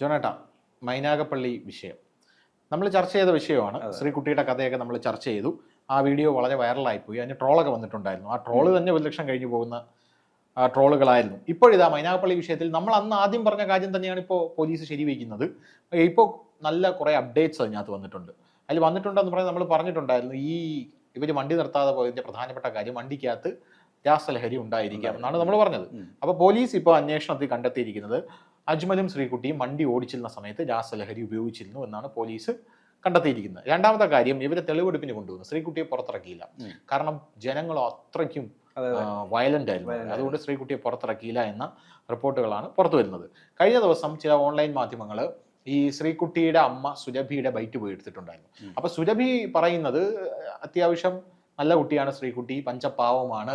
ജോണേട്ട മൈനാഗപ്പള്ളി വിഷയം. നമ്മൾ ചർച്ച ചെയ്ത വിഷയമാണ്. ശ്രീകുട്ടിയുടെ കഥയൊക്കെ നമ്മൾ ചർച്ച ചെയ്തു. ആ വീഡിയോ വളരെ വൈറലായിപ്പോയി അതിന് ട്രോളൊക്കെ വന്നിട്ടുണ്ടായിരുന്നു. ആ ട്രോൾ തന്നെ ഒരു ലക്ഷം കഴിഞ്ഞു പോകുന്ന ട്രോളുകളായിരുന്നു. ഇപ്പോഴിതാ മൈനാഗപ്പള്ളി വിഷയത്തിൽ നമ്മൾ അന്ന് ആദ്യം പറഞ്ഞ കാര്യം തന്നെയാണ് ഇപ്പോൾ പോലീസ് ശരിവയ്ക്കുന്നത്. ഇപ്പോൾ നല്ല കുറേ അപ്ഡേറ്റ്സ് അതിനകത്ത് വന്നിട്ടുണ്ട്. അതിൽ വന്നിട്ടുണ്ടെന്ന് പറഞ്ഞാൽ നമ്മൾ പറഞ്ഞിട്ടുണ്ടായിരുന്നു ഈ ഇവർ വണ്ടി നിർത്താതെ പോയതിന്റെ പ്രധാനപ്പെട്ട കാര്യം വണ്ടിക്കകത്ത് രാസലഹരി ഉണ്ടായിരിക്കാം എന്നാണ് നമ്മൾ പറഞ്ഞത്. അപ്പോൾ പോലീസ് ഇപ്പോൾ അന്വേഷണത്തിൽ കണ്ടെത്തിയിരിക്കുന്നത് അജ്മലും ശ്രീകുട്ടിയും വണ്ടി ഓടിച്ചിരുന്ന സമയത്ത് രാസലഹരി ഉപയോഗിച്ചിരുന്നു എന്നാണ് പോലീസ് കണ്ടെത്തിയിരിക്കുന്നത്. രണ്ടാമത്തെ കാര്യം ഇവരെ തെളിവെടുപ്പിന് കൊണ്ടുവന്നു. ശ്രീകുട്ടിയെ പുറത്തിറക്കിയില്ല. കാരണം ജനങ്ങൾ അത്രയ്ക്കും അതെ അതെ. വയലന്റ് ആയിരുന്നു. അതുകൊണ്ട് ശ്രീകുട്ടിയെ പുറത്തിറക്കിയില്ല എന്ന റിപ്പോർട്ടുകളാണ് പുറത്തു വരുന്നത്. കഴിഞ്ഞ ദിവസം ചില ഓൺലൈൻ മാധ്യമങ്ങൾ ഈ ശ്രീകുട്ടിയുടെ അമ്മ സുരഭിയുടെ ബൈറ്റ് പോയി എടുത്തിട്ടുണ്ടായിരുന്നു. അപ്പൊ സുരഭി പറയുന്നത് അത്യാവശ്യം നല്ല കുട്ടിയാണ് ശ്രീകുട്ടി പഞ്ചപാവമാണ്.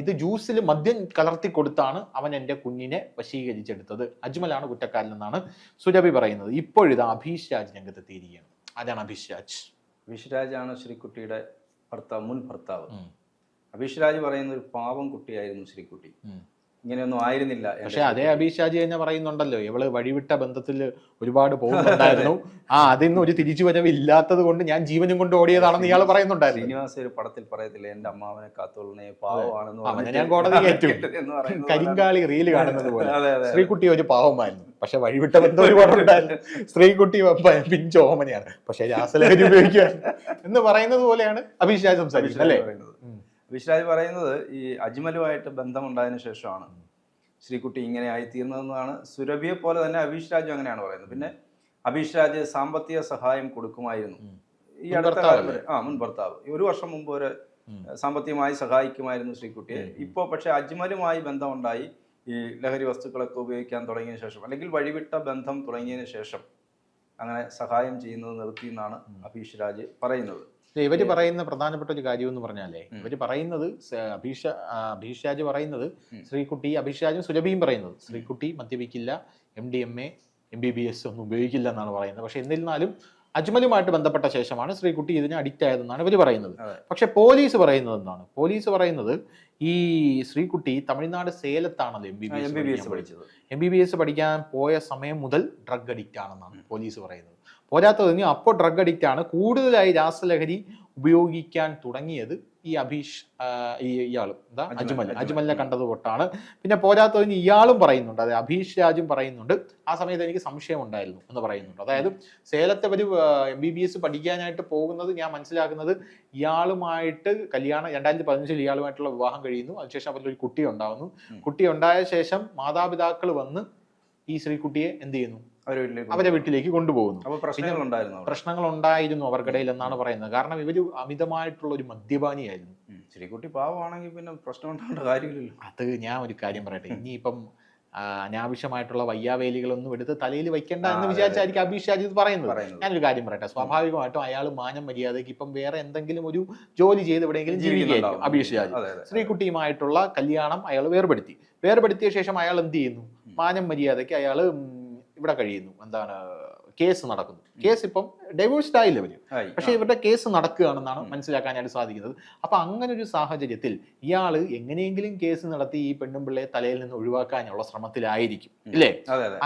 ഇത് ജ്യൂസിൽ മദ്യം കലർത്തി കൊടുത്താണ് അവൻ എന്റെ കുഞ്ഞിനെ വശീകരിച്ചെടുത്തത്. അജ്മലാണ് കുറ്റക്കാരനെന്നാണ് സുരഭി പറയുന്നത്. ഇപ്പോഴിതാ അഭീഷ് രാജ് രംഗത്തെത്തിയിരിക്കുകയാണ്. ആരാണ് അഭീഷ് രാജ്? അഭീഷ് രാജാണ് ശ്രീകുട്ടിയുടെ ഭർത്താവ് മുൻ ഭർത്താവ്. അഭീഷ് രാജ് പറയുന്ന ഒരു പാവം കുട്ടിയായിരുന്നു ശ്രീകുട്ടി. ഇങ്ങനെയൊന്നും ആയിരുന്നില്ല പക്ഷെ അതേ അഭിഷാജി തന്നെ പറയുന്നുണ്ടല്ലോ ഇവൾ വഴിവിട്ട ബന്ധത്തിൽ ഒരുപാട് പോകുന്നുണ്ടായിരുന്നു ആ അതിന്ന് ഒരു തിരിച്ചുവരവ് ഇല്ലാത്തത് കൊണ്ട് ഞാൻ ജീവനും കൊണ്ട് ഓടിയതാണെന്ന് ഇയാൾ പറയുന്നുണ്ടായിരുന്നു. ശ്രീനിവാസ് ഒരു പടത്തിൽ പറയത്തില്ല എന്റെ അമ്മാവനെ കാത്തോളനെ പാവമാണെന്ന് ഞാൻ കോടതി കയറ്റും. കരിങ്കാളി റീൽ കാണുന്നത് പോലെ. ശ്രീകുട്ടി ഒരു പാവമായിരുന്നു. പക്ഷെ വഴിവിട്ട ബന്ധം ഒരുപാട് ഉണ്ടായിരുന്നു സ്ത്രീകുട്ടി പിഞ്ചോമനെയാണ് പക്ഷെ രാസലഹരി ഉപയോഗിക്കുക എന്ന് പറയുന്നത് പോലെയാണ് അഭിഷാജ് സംസാരിച്ചത് സംസാരിക്കുന്നത് അല്ലേ? വിശ്രാജ് പറയുന്നത് ഈ അജ്മലുമായിട്ട് ബന്ധമുണ്ടായതിനു ശേഷമാണ്. ശ്രീകുട്ടി ഇങ്ങനെ ആയിത്തീർന്നതെന്നാണ് സുരഭിയെ പോലെ തന്നെ അഭീഷ് രാജു അങ്ങനെയാണ് പറയുന്നത്. പിന്നെ അഭീഷ് രാജ് സാമ്പത്തിക സഹായം കൊടുക്കുമായിരുന്നു. ഈ അടുത്ത ഭർത്താവ് കാലം വരെ ആ മുൻ ഭർത്താവ്. ഒരു വർഷം മുമ്പ് വരെ സാമ്പത്തികമായി സഹായിക്കുമായിരുന്നു ശ്രീകുട്ടിയെ. ഇപ്പോൾ പക്ഷെ അജ്മലുമായി ബന്ധമുണ്ടായി. ഈ ലഹരി വസ്തുക്കളൊക്കെ ഉപയോഗിക്കാൻ തുടങ്ങിയ ശേഷം അല്ലെങ്കിൽ വഴിവിട്ട ബന്ധം തുടങ്ങിയതിന് ശേഷം അങ്ങനെ സഹായം ചെയ്യുന്നത് നിർത്തി എന്നാണ് അഭീഷ് രാജ് പറയുന്നത്. ഇവർ പറയുന്ന പ്രധാനപ്പെട്ട ഒരു കാര്യം എന്ന് പറഞ്ഞാലേ. ഇവർ പറയുന്നത് അഭീഷ ആ, പറയുന്നത്. ശ്രീകുട്ടി അഭിഷാജും സുരഭിയും പറയുന്നത്. Sreekutty മദ്യപിക്കില്ല M D M A M B B S ഒന്നും ഉപയോഗിക്കില്ല എന്നാണ് പറയുന്നത്. പക്ഷെ എന്നിരുന്നാലും അജ്മലുമായിട്ട് ബന്ധപ്പെട്ട ശേഷമാണ് ശ്രീകുട്ടി ഇതിന് അഡിക്റ്റ് ആയതെന്നാണ് ഇവർ പറയുന്നത്. പക്ഷെ പോലീസ് പറയുന്നത് എന്താണ്? പോലീസ് പറയുന്നത് ഈ ശ്രീകുട്ടി തമിഴ്നാട് സേലത്താണല്ലോ എം ബി ബി എസ് പഠിച്ചത്. എം ബി ബി എസ് പഠിക്കാൻ പോയ സമയം മുതൽ ഡ്രഗ് അഡിക്റ്റ് ആണെന്നാണ് പോലീസ് പറയുന്നത്. പോരാത്തതിന് അപ്പോൾ ഡ്രഗ് അഡിക്റ്റ് ആണ്. കൂടുതലായി രാസലഹരി ഉപയോഗിക്കാൻ തുടങ്ങിയത് ഈ അഭീഷ് ഈ ഇയാളും. എന്താ അജ്മൽ. അജ്മലിനെ കണ്ടത്. തൊട്ടാണ് പിന്നെ പോരാത്തതിന് ഇയാളും പറയുന്നുണ്ട്. അതായത് അഭീഷ് രാജും പറയുന്നുണ്ട്. ആ സമയത്ത് എനിക്ക് സംശയം ഉണ്ടായിരുന്നു എന്ന് പറയുന്നുണ്ട്. അതായത് സേലത്തെ ഒരു എം ബി ബി എസ് പഠിക്കാനായിട്ട് പോകുന്നത് ഞാൻ മനസ്സിലാക്കുന്നത് ഇയാളുമായിട്ട് കല്യാണം രണ്ടായിരത്തി പതിനഞ്ചിൽ ഇയാളുമായിട്ടുള്ള വിവാഹം കഴിയുന്നു. അതിനുശേഷം അവരിലൊരു ഒരു കുട്ടി ഉണ്ടാകുന്നു കുട്ടി ഉണ്ടായ ശേഷം മാതാപിതാക്കൾ വന്ന് ഈ ശ്രീകുട്ടിയെ എന്ത് ചെയ്യുന്നു? അവരെ വീട്ടിലേക്ക് കൊണ്ടുപോകുന്നു. പ്രശ്നങ്ങൾ ഉണ്ടായിരുന്നു പ്രശ്നങ്ങൾ ഉണ്ടായിരുന്നു അവർക്കിടയിൽ എന്നാണ് പറയുന്നത്. കാരണം ഇവർ അമിതമായിട്ടുള്ള ഒരു മദ്യപാനിയായിരുന്നു. ശരിക്കുട്ടി പാവമാണെങ്കിൽ പിന്നെ പ്രശ്നം ഉണ്ടാവേണ്ട കാര്യമില്ലല്ലോ. അത് ഞാൻ ഒരു കാര്യം പറയട്ടെ. ഇനിയിപ്പം അനാവശ്യമായിട്ടുള്ള വയ്യാവേലികളൊന്നും എടുത്ത് തലയിൽ വെക്കണ്ട എന്ന് വിചാരിച്ചായിരിക്കും അഭീഷ് അജിത് ഇത് പറയുന്നത്. ഞാനൊരു കാര്യം പറയട്ടെ. സ്വാഭാവികമായിട്ടും അയാൾ മാനം മര്യാദയ്ക്ക് ഇപ്പം വേറെ എന്തെങ്കിലും ഒരു ജോലി ചെയ്ത് എവിടെയെങ്കിലും ജീവിക്കുകയായിരിക്കും. അഭീഷ് അതെ ശ്രീകുട്ടിയുമായിട്ടുള്ള കല്യാണം അയാൾ വേർപെടുത്തി. വേർപെടുത്തിയ ശേഷം അയാൾ എന്ത് ചെയ്യുന്നു? മാനം മര്യാദയ്ക്ക് അയാൾ ഇവിടെ കഴിയുന്നു. എന്താണ് കേസ് നടക്കുന്നു. കേസ് ഇപ്പം ഡൈവേഴ്സ്ഡ് ആയില്ല ഇവർ. പക്ഷെ ഇവരുടെ കേസ് നടക്കുകയാണെന്നാണ്. മനസ്സിലാക്കാനായിട്ട് സാധിക്കുന്നത്. അപ്പൊ അങ്ങനെ ഒരു സാഹചര്യത്തിൽ ഇയാൾ എങ്ങനെയെങ്കിലും കേസ് നടത്തി ഈ പെണ്ണും പിള്ളയെ തലയിൽ നിന്ന് ഒഴിവാക്കാനുള്ള ശ്രമത്തിലായിരിക്കും. ഇല്ലേ?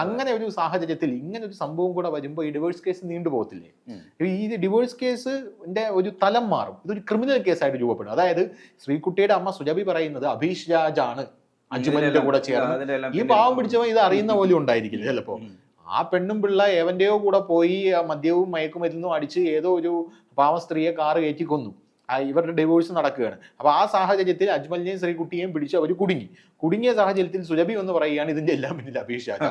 അങ്ങനെ ഒരു സാഹചര്യത്തിൽ ഇങ്ങനെ ഒരു സംഭവം കൂടെ വരുമ്പോൾ ഈ ഡിവോഴ്സ് കേസ് നീണ്ടുപോകത്തില്ലേ പോകത്തില്ലേ? ഈ ഡിവോഴ്സ് കേസിന്റെ ഒരു തലം മാറും. ഇതൊരു ക്രിമിനൽ കേസായിട്ട് രൂപപ്പെടും. അതായത് ശ്രീകുട്ടിയുടെ അമ്മ സുജബി പറയുന്നത് അഭീഷ് രാജാണ് അജ്മലിന്റെ കൂടെ ചേർന്ന്. ഈ പാവം പിടിച്ചവൻ ഇത് അറിയുന്ന പോലും ഉണ്ടായിരിക്കില്ല ചിലപ്പോ. ആ പെണ്ണും പിള്ള എവന്റെയോ കൂടെ പോയി ആ മദ്യവും മയക്കുമരുന്നും അടിച്ച് ഏതോ ഒരു പാവ സ്ത്രീയെ കാറ് കയറ്റി കൊന്നു. ആ ഇവരുടെ ഡിവോഴ്സ് നടക്കുകയാണ്. അപ്പൊ ആ സാഹചര്യത്തിൽ അജ്മലിനെയും ശ്രീകുട്ടിയെയും പിടിച്ച് അവർ കുടുങ്ങി. കുടുങ്ങിയ സാഹചര്യത്തിൽ സുരഭി എന്ന് പറയുകയാണ് ഇതിന്റെ എല്ലാം പിന്നിൽ അഭീഷ് രാജ്.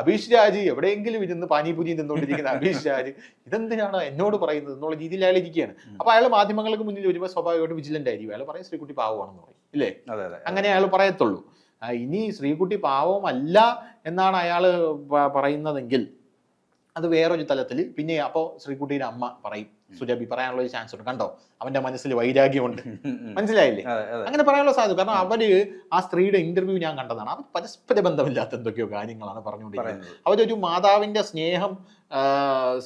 അഭീഷ് രാജ്. എവിടെയെങ്കിലും ഇരുന്ന് പാനിപൂരി നിന്നുകൊണ്ടിരിക്കുന്ന അഭീഷ് രാജ് ഇതെന്തിനാണ് എന്നോട് പറയുന്നത് എന്നുള്ള രീതിയിൽ അയാൾ ഇരിക്കുകയാണ്. അപ്പൊ അയാൾ മാധ്യമങ്ങൾക്ക് മുന്നിൽ വരുമ്പോൾ സ്വാഭാവികമായിട്ട് വിജിലന്റ് ആയിരിക്കും. അയാൾ പറയും ശ്രീകുട്ടി പാവമാണെന്ന് പറയും. ഇല്ലേ? അങ്ങനെ അയാൾ പറയത്തുള്ളൂ. ഇനി ശ്രീകുട്ടി പാവമല്ല എന്നാണ് അയാൾ പറയുന്നതെങ്കിൽ അത് വേറൊരു തലത്തിൽ. പിന്നെ അപ്പോൾ ശ്രീകുട്ടിയുടെ അമ്മ പറയും സുരഭി പറയാനുള്ള ഒരു ചാൻസ് ഉണ്ട്. കണ്ടോ? അവന്റെ മനസ്സിൽ വൈരാഗ്യമുണ്ട്. മനസ്സിലായില്ലേ? അങ്ങനെ പറയാനുള്ള സാധ്യത. കാരണം അവർ ആ സ്ത്രീയുടെ ഇന്റർവ്യൂ ഞാൻ കണ്ടതാണ്. അവർ പരസ്പര ബന്ധമില്ലാത്ത എന്തൊക്കെയോ കാര്യങ്ങളാണ് പറഞ്ഞുകൊണ്ടിരിക്കുന്നത്. അവരൊരു മാതാവിന്റെ സ്നേഹം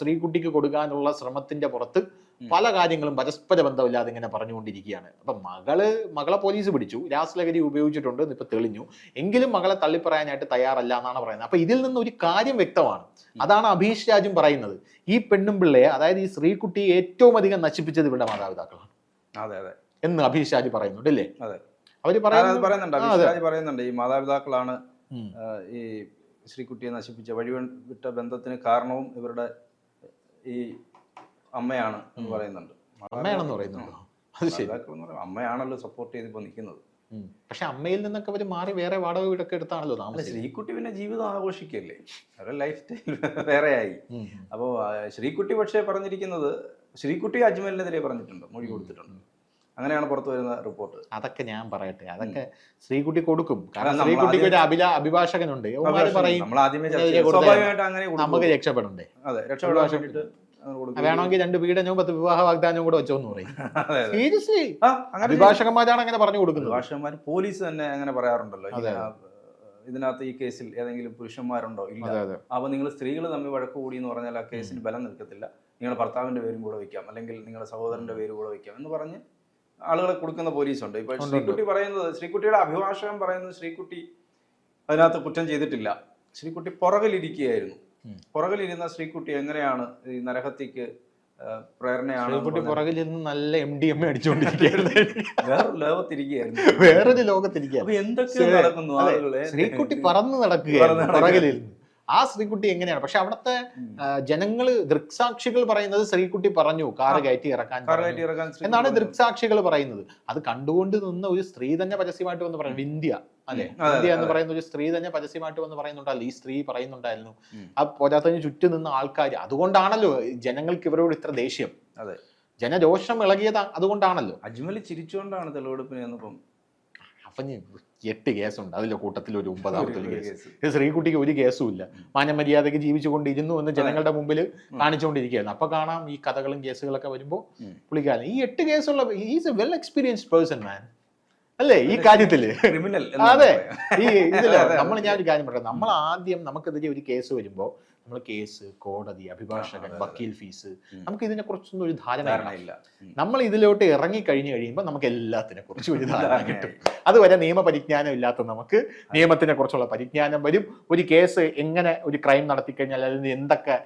ശ്രീകുട്ടിക്ക് കൊടുക്കാനുള്ള ശ്രമത്തിന്റെ പുറത്ത് പല കാര്യങ്ങളും പരസ്പര ബന്ധമില്ലാതെ ഇങ്ങനെ പറഞ്ഞുകൊണ്ടിരിക്കുകയാണ്. അപ്പൊ മകൾ മകളെ പോലീസ് പിടിച്ചു. രാസലഹരി ഉപയോഗിച്ചിട്ടുണ്ട് ഇപ്പൊ തെളിഞ്ഞു. എങ്കിലും മകളെ തള്ളിപ്പറയാനായിട്ട് തയ്യാറല്ല എന്നാണ് പറയുന്നത്. അപ്പൊ ഇതിൽ നിന്ന് ഒരു കാര്യം വ്യക്തമാണ്. അതാണ് അഭീഷ് രാജും പറയുന്നത്. ഈ പെണ്ണും പിള്ളയെ അതായത് ഈ ശ്രീകുട്ടി ഏറ്റവും അധികം നശിപ്പിച്ചത് ഇവരുടെ മാതാപിതാക്കളാണ്. അതെ അതെ. എന്ന് അഭീഷ് രാജ് പറയുന്നുണ്ട് അല്ലേ? അതെ. അവർ പറയുന്നുണ്ട്. പറയുന്നുണ്ട് ഈ മാതാപിതാക്കളാണ് ഈ ശ്രീകുട്ടിയെ നശിപ്പിച്ച വഴി വിട്ട ബന്ധത്തിന് കാരണവും ഇവരുടെ ഈ അമ്മയാണ് എന്ന് പറയുന്നുണ്ട്. അമ്മയാണെന്ന് പറയുന്നുണ്ടോ? അത് ശരി. മാതാപിതാക്കൾ അമ്മയാണല്ലോ സപ്പോർട്ട് ചെയ്ത് ഇപ്പൊ നിൽക്കുന്നത് പക്ഷെ അമ്മയിൽ നിന്നൊക്കെ അവർ മാറി വേറെ വാടക വീടൊക്കെ എടുത്താണല്ലോ താമസിച്ചത്. ശ്രീകുട്ടി പിന്നെ ജീവിതം ആഘോഷിക്കല്ലേ? അവരുടെ ലൈഫ് സ്റ്റൈൽ വേറെയായി. ആയി അപ്പോൾ ശ്രീകുട്ടി പക്ഷേ പറഞ്ഞിരിക്കുന്നത് ശ്രീകുട്ടി അജ്മലിനെതിരെ പറഞ്ഞിട്ടുണ്ട് മൊഴി കൊടുത്തിട്ടുണ്ട്. അങ്ങനെയാണ് പുറത്തു വരുന്ന റിപ്പോർട്ട് അതൊക്കെ ഞാൻ പറയട്ടെ. അതൊക്കെ ശ്രീകുട്ടി കൊടുക്കും. കാരണം ശ്രീകുട്ടിക്ക് ഒരു അഭില അഭിഭാഷകനുണ്ട്. പറയും നമുക്ക്. രക്ഷപ്പെടണ്ടേ? അതെ രക്ഷപ്പെടാൻ വേണമെങ്കിൽ രണ്ട് പീഡനവും പത്ത് വിവാഹ വാഗ്ദാനവും കൂടെ വെച്ചോന്ന് പറയും. സീരിയസ്ലി. അഭിഭാഷകന്മാരാണ് അങ്ങനെ പറഞ്ഞു കൊടുക്കുന്നത്. അഭിഭാഷകന്മാർ പോലീസ് തന്നെ അങ്ങനെ പറയാറുണ്ടല്ലോ. ഇതിനകത്ത് ഈ കേസിൽ ഏതെങ്കിലും പുരുഷന്മാരുണ്ടോ? ഇല്ല. അപ്പൊ നിങ്ങൾ സ്ത്രീകൾ തമ്മിൽ വഴക്ക് കൂടി എന്ന് പറഞ്ഞാൽ ആ കേസിന് ബലം നിൽക്കത്തില്ല. നിങ്ങളുടെ ഭർത്താവിന്റെ പേരും കൂടെ വെക്കാം. അല്ലെങ്കിൽ നിങ്ങളുടെ സഹോദരന്റെ പേര് കൂടെ വെക്കാം എന്ന് പറഞ്ഞ് ആളുകളെ കൊടുക്കുന്ന പോലീസുണ്ട്. ഇപ്പൊ ശ്രീക്കുട്ടി ശ്രീകുട്ടി പറയുന്നത് ശ്രീകുട്ടിയുടെ അഭിഭാഷകൻ പറയുന്നത് ശ്രീകുട്ടി അതിനകത്ത് കുറ്റം ചെയ്തിട്ടില്ല. ശ്രീകുട്ടി പുറകിലിരിക്കുകയായിരുന്നു. പുറകിലിരുന്ന ശ്രീകുട്ടി എങ്ങനെയാണ് ഈ നരഹത്യക്ക് പ്രേരണയാണ് പുറകിലിരുന്ന് നല്ല എം ഡി എം അടിച്ചുകൊണ്ടിരിക്കുകയായിരുന്നു വേറൊരു ലോകത്തിരിക്കുകയായിരുന്നു. വേറൊരു ലോകത്തിരിക്കുക എന്തൊക്കെ നടക്കുന്നു ശ്രീകുട്ടി പറന്ന് നടക്കുകയായിരുന്നു നടക്കുക. പുറകിലിരുന്ന്. ആ ശ്രീകുട്ടി എങ്ങനെയാണ്? പക്ഷെ അവിടുത്തെ ജനങ്ങൾ ജനങ്ങൾ ദൃക്സാക്ഷികൾ പറയുന്നത് ശ്രീകുട്ടി പറഞ്ഞു കാറ് കയറ്റി ഇറക്കാൻ എന്നാണ് ദൃക്സാക്ഷികൾ പറയുന്നത്. അത് കണ്ടുകൊണ്ട് നിന്ന ഒരു സ്ത്രീ തന്നെ പരസ്യമായിട്ട് വന്ന് പറയുന്നത് വിന്ധ്യ അല്ലെ? വിന്ധ്യ എന്ന് പറയുന്ന ഒരു സ്ത്രീ തന്നെ പരസ്യമായിട്ട് വന്ന് പറയുന്നുണ്ടല്ലോ ഈ സ്ത്രീ പറയുന്നുണ്ടായിരുന്നു. ആ പോരാത്തതിന് ചുറ്റും നിന്ന ആൾക്കാർ അതുകൊണ്ടാണല്ലോ ജനങ്ങൾക്ക് ഇവരോട് ഇത്ര ദേഷ്യം. അതെ. ജനരോഷം ഇളകിയത് അതുകൊണ്ടാണല്ലോ. അജ്മൽ ചിരിച്ചുകൊണ്ടാണ് തെളിവെടുപ്പിനെ അപ്പഞ്ഞ് എട്ട് കേസുണ്ട്. അതിലെ കൂട്ടത്തിൽ ഒരു ഒമ്പതാമത്തെ ഒരു കേസ്. ശ്രീകുട്ടിക്ക് ഒരു കേസും ഇല്ല. മാന്യമര്യാദയ്ക്ക് ജീവിച്ചുകൊണ്ടിരുന്നു എന്ന് ജനങ്ങളുടെ മുമ്പിൽ കാണിച്ചുകൊണ്ടിരിക്കുകയാണ് അപ്പൊ കാണാം ഈ കഥകളും കേസുകളൊക്കെ വരുമ്പോൾ. പുള്ളിക്കാരൻ. ഈ എട്ട് കേസുള്ള is a well experienced person man. അല്ലേ? ഈ കാര്യത്തിൽ. ക്രിമിനൽ അതെ. ഈ ഇതിൽ നമ്മൾ ഞാൻ ഒരു കാര്യം പറയാം നമ്മൾ ആദ്യം നമുക്കെതിരെ ഒരു കേസ് വരുമ്പോൾ നമ്മൾ കേസ് കോടതി അഭിഭാഷകൻ. വക്കീൽ ഫീസ്. നമുക്ക് ഇതിനെ കുറിച്ചൊന്നും ഒരു ധാരണ ഇല്ല. നമ്മൾ ഇതിലോട്ട് ഇറങ്ങി കഴിഞ്ഞു കഴിയുമ്പോൾ നമുക്ക് എല്ലാത്തിനെ കുറിച്ചും ഒരു ധാരണ കിട്ടും. അതുവരെ നിയമപരിജ്ഞാനം ഇല്ലാത്ത നമുക്ക് നിയമത്തിനെ കുറിച്ചുള്ള പരിജ്ഞാനം വരും. ഒരു കേസ് എങ്ങനെ ഒരു ക്രൈം നടത്തിക്കഴിഞ്ഞാൽ അതിന് എന്തൊക്കെ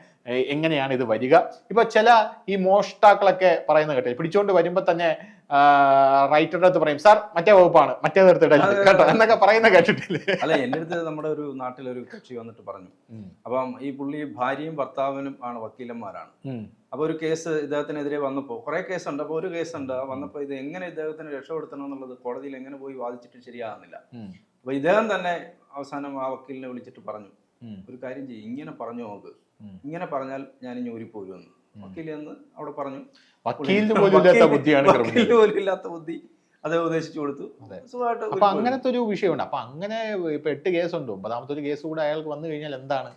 എങ്ങനെയാണ് ഇത് വരിക? ഇപ്പൊ ചില ഈ മോഷ്ടാക്കളൊക്കെ പറയുന്ന കേട്ടെ പിടിച്ചോണ്ട് വരുമ്പോ തന്നെ റൈറ്ററുടെ അടുത്ത് പറയും സാർ മറ്റേ വകുപ്പാണ് മറ്റേ അതെ, കേട്ടോ. എന്നൊക്കെ പറയുന്ന കേട്ടിട്ടില്ലേ? അല്ല എന്റെ അടുത്ത് നമ്മുടെ ഒരു നാട്ടിലൊരു കക്ഷി വന്നിട്ട് പറഞ്ഞു. അപ്പം ഈ പുള്ളി ഭാര്യയും ഭർത്താവിനും ആണ് വക്കീലന്മാരാണ്. അപ്പൊ ഒരു കേസ് ഇദ്ദേഹത്തിനെതിരെ വന്നപ്പോൾ കുറെ കേസുണ്ട് അപ്പോൾ ഒരു കേസുണ്ട്. വന്നപ്പോൾ ഇത് എങ്ങനെ ഇദ്ദേഹത്തിന് രക്ഷപ്പെടുത്തണം എന്നുള്ളത് കോടതിയിൽ എങ്ങനെ പോയി വാദിച്ചിട്ട് ശരിയാകുന്നില്ല. അപ്പൊ ഇദ്ദേഹം തന്നെ അവസാനം ആ വക്കീലിനെ വിളിച്ചിട്ട് പറഞ്ഞു ഒരു കാര്യം ചെയ്യും ഇങ്ങനെ പറഞ്ഞു നോക്ക്. ഇങ്ങനെ പറഞ്ഞാൽ ഞാൻ ഇനി ഊരിപ്പോരുമെന്ന്. വക്കീൽ എന്ന് അവിടെ പറഞ്ഞു. വക്കീലിന് പോലും ഇല്ലാത്ത വക്കീലിന് ബുദ്ധിയാണ് വക്കീലിന് പോലും ഇല്ലാത്ത ബുദ്ധി അത് ഉപദേശിച്ചു കൊടുത്തു. സുഖമായിട്ട് അപ്പൊ അങ്ങനത്തെ ഒരു വിഷയമുണ്ട്. അപ്പൊ അങ്ങനെ ഇപ്പൊ എട്ട് കേസുണ്ട്. ഒമ്പതാമത്തെ ഒരു കേസ് കൂടെ അയാൾക്ക് വന്നു കഴിഞ്ഞാൽ എന്താണ്?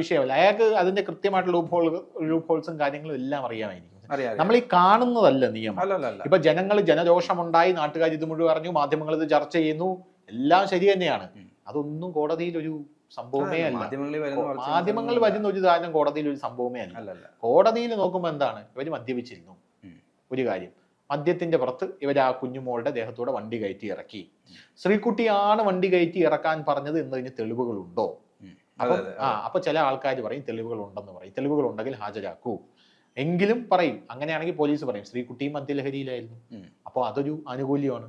വിഷയമല്ല. അയാൾക്ക് അതിന്റെ കൃത്യമായിട്ടുള്ള ലൂപ്പ് ഹോൾ ലൂപ്പ് ഹോൾസും കാര്യങ്ങളും എല്ലാം അറിയാമായിരിക്കും. നമ്മൾ ഈ കാണുന്നതല്ല നിയമം. ഇപ്പൊ ജനങ്ങൾ ജനരോഷമുണ്ടായി. നാട്ടുകാർ ഇത് മുഴുവൻ അറിഞ്ഞു. മാധ്യമങ്ങൾ ഇത് ചർച്ച ചെയ്യുന്നു. എല്ലാം ശരി തന്നെയാണ്. അതൊന്നും കോടതിയിൽ ഒരു സംഭവമേ അല്ല മാധ്യമങ്ങളിൽ വരുന്ന വാർത്തകൾ മാധ്യമങ്ങൾ വരുന്ന ഒരു കാര്യം കോടതിയിൽ ഒരു സംഭവമേ അല്ല കോടതിയിൽ നോക്കുമ്പോൾ എന്താണ്? ഇവർ മദ്യപിച്ചിരുന്നു. ഒരു കാര്യം. മദ്യത്തിന്റെ പുറത്ത് ഇവർ ആ കുഞ്ഞുമോളുടെ ദേഹത്തൂടെ വണ്ടി കയറ്റി ഇറക്കി. ശ്രീകുട്ടിയാണ് വണ്ടി കയറ്റി ഇറക്കാൻ പറഞ്ഞത് എന്നതിന് തെളിവുകളുണ്ടോ? ആ അപ്പൊ ചില ആൾക്കാർ പറയും തെളിവുകൾ ഉണ്ടെന്ന് പറയും. തെളിവുകൾ ഉണ്ടെങ്കിൽ ഹാജരാക്കൂ. എങ്കിലും പറയും. അങ്ങനെയാണെങ്കിൽ പോലീസ് പറയും ശ്രീകുട്ടിയും മദ്യലഹരിയിലായിരുന്നു. അപ്പോൾ അതൊരു ആനുകൂല്യമാണ്.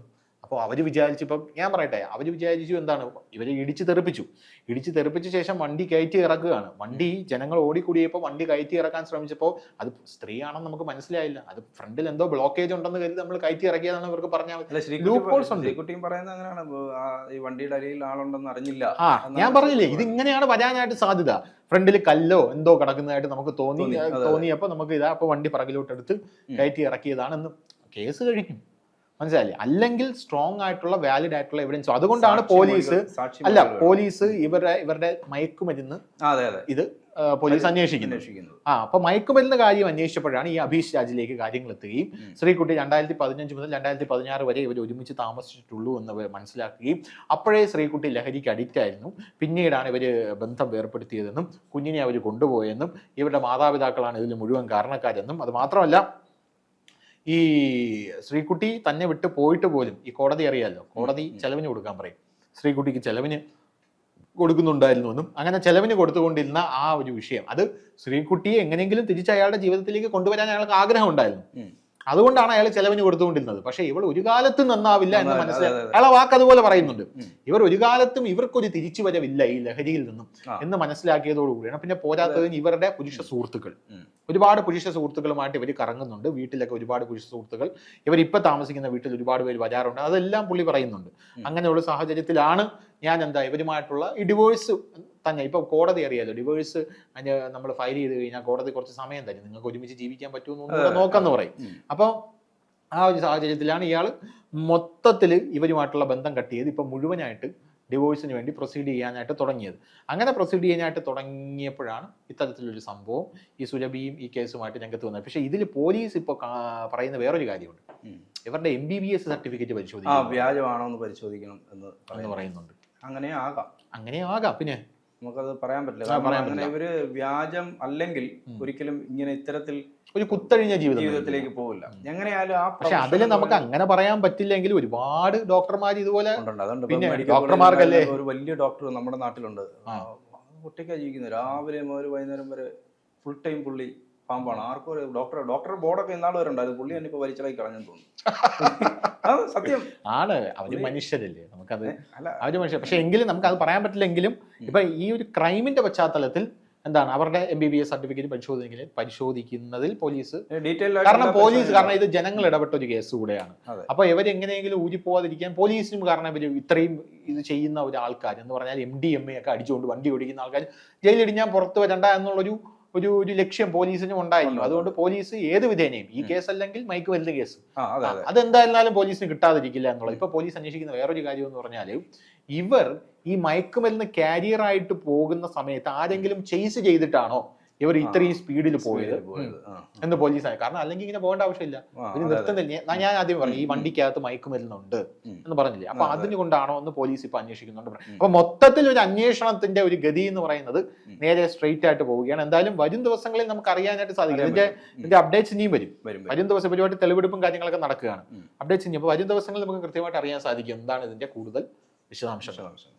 അപ്പോൾ അവർ വിചാരിച്ചപ്പം ഞാൻ പറയട്ടെ അവർ വിചാരിച്ചു എന്താണ് ഇവരെ ഇടിച്ച് തെറിപ്പിച്ചു. ഇടിച്ച് തെറിപ്പിച്ച ശേഷം വണ്ടി കയറ്റി ഇറക്കുകയാണ്. വണ്ടി ജനങ്ങൾ ഓടിക്കൂടിയപ്പോൾ വണ്ടി കയറ്റി ഇറക്കാൻ ശ്രമിച്ചപ്പോൾ അത് സ്ത്രീയാണെന്ന് നമുക്ക് മനസ്സിലായില്ല. അത് ഫ്രണ്ടിൽ എന്തോ ബ്ലോക്കേജ് ഉണ്ടെന്ന് കരുതി നമ്മൾ കയറ്റി ഇറക്കിയതാണ് ഇവർക്ക് പറഞ്ഞാൽ. ശ്രീകുട്ടിയും പറയുന്നത് അങ്ങനെയാണ്. ഈ വണ്ടിയുടെ അടിയിൽ ആളുണ്ടെന്ന് അറിഞ്ഞില്ല. ആ ഞാൻ പറഞ്ഞില്ലേ ഇത് ഇങ്ങനെയാണ് വരാനായിട്ട് സാധ്യത. ഫ്രണ്ടിൽ കല്ലോ എന്തോ കിടക്കുന്നതായിട്ട് നമുക്ക് തോന്നി. തോന്നിയപ്പോൾ നമുക്ക് ഇതാ അപ്പോൾ വണ്ടി പറകിലോട്ട് എടുത്ത് ഉം. കയറ്റി ഇറക്കിയതാണെന്ന് കേസ് കഴിക്കും. മനസ്സിലായില്ലേ? അല്ലെങ്കിൽ സ്ട്രോങ് ആയിട്ടുള്ള വാലിഡ് ആയിട്ടുള്ള എവിഡൻസ് അതുകൊണ്ടാണ് പോലീസ് അല്ല പോലീസ് ഇവരുടെ ഇവരുടെ മയക്കുമരുന്ന് ഇത് പോലീസ് അന്വേഷിക്കുന്നത് ആ അപ്പൊ മയക്കുമരുന്ന് കാര്യം അന്വേഷിച്ചപ്പോഴാണ് ഈ അഭീഷ് രാജിലേക്ക് കാര്യങ്ങൾ എത്തുകയും ശ്രീക്കുട്ടി ശ്രീകുട്ടി രണ്ടായിരത്തി പതിനഞ്ച് മുതൽ രണ്ടായിരത്തി പതിനാറ് വരെ ഇവർ ഒരുമിച്ച് താമസിച്ചിട്ടുള്ളൂ എന്ന് മനസ്സിലാക്കുകയും അപ്പോഴേ ശ്രീകുട്ടി ലഹരിക്ക് അഡിക്റ്റ് ആയിരുന്നു. പിന്നീടാണ് ഇവർ ബന്ധം വേർപ്പെടുത്തിയതെന്നും കുഞ്ഞിനെ അവർ കൊണ്ടുപോയെന്നും ഇവരുടെ മാതാപിതാക്കളാണ് ഇതിൽ മുഴുവൻ കാരണക്കാരെന്നും. അത് മാത്രമല്ല ഈ ശ്രീകുട്ടി തന്നെ വിട്ട് പോയിട്ട് പോലും ഈ കോടതി അറിയാമല്ലോ കോടതി ചെലവിന് കൊടുക്കാൻ പറയും. ശ്രീകുട്ടിക്ക് ചെലവിന് കൊടുക്കുന്നുണ്ടായിരുന്നു എന്നും അങ്ങനെ ചെലവിന് കൊടുത്തുകൊണ്ടിരുന്ന ആ ഒരു വിഷയം. അത് ശ്രീകുട്ടിയെ എങ്ങനെയെങ്കിലും തിരിച്ച് അയാളുടെ ജീവിതത്തിലേക്ക് കൊണ്ടുവരാൻ അയാൾക്ക് ആഗ്രഹം ഉണ്ടായിരുന്നു. അതുകൊണ്ടാണ് അയാൾ ചെലവിന് കൊടുത്തുകൊണ്ടിരുന്നത്. പക്ഷേ ഇവൾ ഒരു കാലത്തും നന്നാവില്ല എന്ന് മനസ്സിലായി. അയാളെ വാക്ക് അതുപോലെ പറയുന്നുണ്ട്. ഇവർ ഒരു കാലത്തും ഇവർക്കൊരു തിരിച്ചുവരവില്ല ഈ ലഹരിയിൽ നിന്നും. എന്ന് മനസ്സിലാക്കിയതോടുകൂടിയാണ്. പിന്നെ പോരാത്തതിന് ഇവരുടെ പുരുഷ സുഹൃത്തുക്കൾ. ഒരുപാട് പുരുഷ സുഹൃത്തുക്കളുമായിട്ട് ഇവർ കറങ്ങുന്നുണ്ട്. വീട്ടിലൊക്കെ ഒരുപാട് പുരുഷ സുഹൃത്തുക്കൾ. ഇവർ ഇപ്പൊ താമസിക്കുന്ന വീട്ടിൽ ഒരുപാട് പേര് വരാറുണ്ട്. അതെല്ലാം പുള്ളി പറയുന്നുണ്ട്. അങ്ങനെയുള്ള സാഹചര്യത്തിലാണ് ഞാൻ എന്താ ഇവരുമായിട്ടുള്ള ഈ ഡിവോഴ്സ് തന്നെ ഇപ്പൊ കോടതി അറിയാലോ ഡിവോഴ്സ് നമ്മൾ ഫയൽ ചെയ്ത് കഴിഞ്ഞാൽ കോടതി കുറച്ച് സമയം തരും. നിങ്ങൾക്ക് ഒരുമിച്ച് ജീവിക്കാൻ പറ്റുമെന്ന് നോക്കാന്ന് പറയും. അപ്പൊ അപ്പോൾ ആ ഒരു സാഹചര്യത്തിലാണ് ഇയാൾ മൊത്തത്തിൽ ഇവരുമായിട്ടുള്ള ബന്ധം കട്ട് ചെയ്ത് ഇപ്പം മുഴുവനായിട്ട് ഡിവോഴ്സിന് വേണ്ടി പ്രൊസീഡ് ചെയ്യാനായിട്ട് തുടങ്ങിയത്. അങ്ങനെ പ്രൊസീഡ് ചെയ്യാനായിട്ട് തുടങ്ങിയപ്പോഴാണ് ഇത്തരത്തിലൊരു സംഭവം ഈ സുരഭിയും ഈ കേസുമായിട്ട് രംഗത്ത് വന്നത്. പക്ഷേ ഇതിൽ പോലീസ് ഇപ്പോൾ പറയുന്ന വേറൊരു കാര്യമുണ്ട്. ഇവരുടെ M B B S certificate പരിശോധിക്കണം വ്യാജമാണോ എന്ന് പരിശോധിക്കണം എന്ന് പറയുന്നുണ്ട്. അങ്ങനെ ആകാം അങ്ങനെ ആകാം പിന്നെ? നമുക്കത് പറയാൻ പറ്റില്ല. അങ്ങനെ ഇവർ വ്യാജം അല്ലെങ്കിൽ ഒരിക്കലും ഇങ്ങനെ ഇത്തരത്തിൽ ഒരു കുത്തഴിഞ്ഞ ജീവിതം. ജീവിതത്തിലേക്ക് പോകില്ല എങ്ങനെയായാലും ആ പക്ഷെ അതിൽ നമുക്ക് അങ്ങനെ പറയാൻ പറ്റില്ലെങ്കിൽ ഒരുപാട് ഡോക്ടർമാർ ഇതുപോലെ പിന്നെ ഡോക്ടർമാർക്കല്ലേ? ഒരു വലിയ ഡോക്ടർ നമ്മുടെ നാട്ടിലുണ്ട്. ഒറ്റയ്ക്കാ ജീവിക്കുന്നത്. രാവിലെ മുതൽ വൈകുന്നേരം വരെ ഫുൾ ടൈം പുള്ളി പാമ്പാണ്. ആർക്കും ഒരു ഡോക്ടർ ഡോക്ടർ ബോർഡൊക്കെ ഇന്നാൾ വരെ ഉണ്ടായിരുന്നു പുള്ളി തന്നെ ഇപ്പൊ വലിച്ചളായി കളഞ്ഞെന്ന് തോന്നുന്നു. സത്യം. ആണ് അവർ മനുഷ്യരല്ലേ? നമുക്കത് അവർ മനുഷ്യർ പക്ഷെ എങ്കിലും നമുക്ക് അത് പറയാൻ പറ്റില്ലെങ്കിലും ഇപ്പൊ ഈ ഒരു ക്രൈമിന്റെ പശ്ചാത്തലത്തിൽ എന്താണ് അവരുടെ M B B S certificate പരിശോധിക്കുന്നതിൽ പരിശോധിക്കുന്നതിൽ പോലീസ് കാരണം പോലീസ് കാരണം ഇത് ജനങ്ങൾ ഇടപെട്ട ഒരു കേസ് കൂടെയാണ്. അപ്പൊ ഇവരെങ്ങനെയെങ്കിലും ഊരിപ്പോവാതിരിക്കാൻ പോലീസിനും കാരണം ഇവർ ഇത്രയും ഇത് ചെയ്യുന്ന ഒരു ആൾക്കാർ എന്ന് പറഞ്ഞാൽ എം ഡി എം എ ഒക്കെ അടിച്ചുകൊണ്ട് വണ്ടി ഓടിക്കുന്ന ആൾക്കാർ ജയിലിടിഞ്ഞാൽ പുറത്ത് വരണ്ട എന്നുള്ളൊരു ഒരു ഒരു ലക്ഷ്യം പോലീസിനും ഉണ്ടായിരുന്നു അതുകൊണ്ട് പോലീസ് ഏത് വിധേനയും ഈ കേസ് അല്ലെങ്കിൽ മൈക്ക് വലുത് കേസ്. അതെന്തായിരുന്നാലും പോലീസിന് കിട്ടാതിരിക്കില്ല എന്നുള്ളത്. ഇപ്പൊ പോലീസ് അന്വേഷിക്കുന്ന വേറൊരു കാര്യം എന്ന് പറഞ്ഞാൽ ഇവർ ഈ മയക്കുമരുന്ന് കാരിയർ ആയിട്ട് പോകുന്ന സമയത്ത് ആരെങ്കിലും ചേസ് ചെയ്തിട്ടാണോ ഇവർ ഇത്രയും സ്പീഡിൽ പോയത്. എന്ന് പോലീസ് കാരണം അല്ലെങ്കിൽ ഇങ്ങനെ പോകേണ്ട ആവശ്യമില്ല. ഇനി ഒരു അതെ, നിർത്തുന്നില്ല. ഞാൻ- ആദ്യം പറഞ്ഞു ഈ വണ്ടിക്കകത്ത് മയക്കുമരുന്നുണ്ട്. എന്ന് പറഞ്ഞില്ലേ. അപ്പൊ അതിനുകൊണ്ടാണോ അതെ. അതിന് കൊണ്ടാണോ എന്ന് പോലീസ് ഇപ്പൊ അന്വേഷിക്കുന്നുണ്ട്. അപ്പൊ മൊത്തത്തിൽ ഒരു അന്വേഷണത്തിന്റെ ഒരു ഗതി എന്ന് പറയുന്നത് നേരെ സ്ട്രെയിറ്റ് ആയിട്ട് പോവുകയാണ്. എന്തായാലും വരും ദിവസങ്ങളിൽ നമുക്ക് അറിയാനായിട്ട് സാധിക്കും. ഇതിന്റെ ഇതിന്റെ അപ്ഡേറ്റ്സ് ഇനിയും വരും. വരും ദിവസം പരിപാടി തെളിവെടുപ്പും കാര്യങ്ങളൊക്കെ നടക്കുകയാണ്. അപ്ഡേറ്റ്സ് ഇനി അപ്പൊ വരും ദിവസങ്ങളിൽ നമുക്ക് കൃത്യമായിട്ട് അറിയാൻ സാധിക്കും. എന്താണ് ഇതിന്റെ കൂടുതൽ വിശദാംശങ്ങൾ.